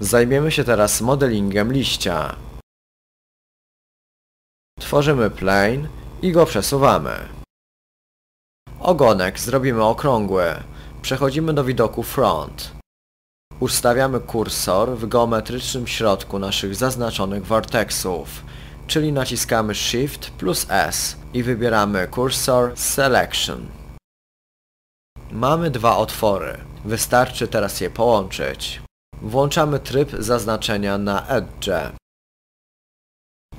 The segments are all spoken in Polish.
Zajmiemy się teraz modelingiem liścia. Tworzymy plane i go przesuwamy. Ogonek zrobimy okrągły. Przechodzimy do widoku front. Ustawiamy kursor w geometrycznym środku naszych zaznaczonych vortexów, czyli naciskamy Shift plus S i wybieramy Cursor Selection. Mamy dwa otwory. Wystarczy teraz je połączyć. Włączamy tryb zaznaczenia na Edge.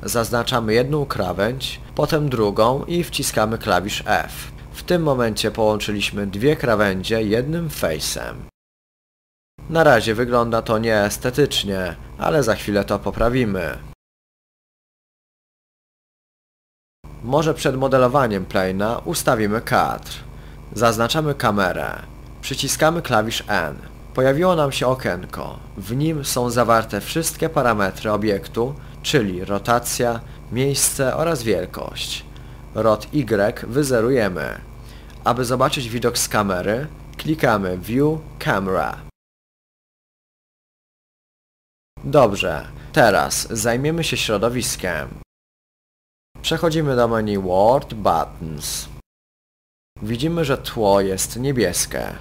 Zaznaczamy jedną krawędź, potem drugą i wciskamy klawisz F. W tym momencie połączyliśmy dwie krawędzie jednym face'em. Na razie wygląda to nieestetycznie, ale za chwilę to poprawimy. Może przed modelowaniem plane'a ustawimy kadr. Zaznaczamy kamerę. Przyciskamy klawisz N. Pojawiło nam się okienko. W nim są zawarte wszystkie parametry obiektu, czyli rotacja, miejsce oraz wielkość. Rod Y wyzerujemy. Aby zobaczyć widok z kamery, klikamy View Camera. Dobrze, teraz zajmiemy się środowiskiem. Przechodzimy do menu World Buttons. Widzimy, że tło jest niebieskie.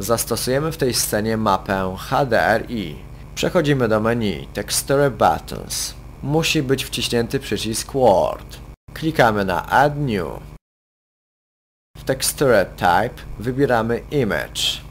Zastosujemy w tej scenie mapę HDRI. Przechodzimy do menu Texture Buttons. Musi być wciśnięty przycisk Word. Klikamy na Add New. W Texture Type wybieramy Image.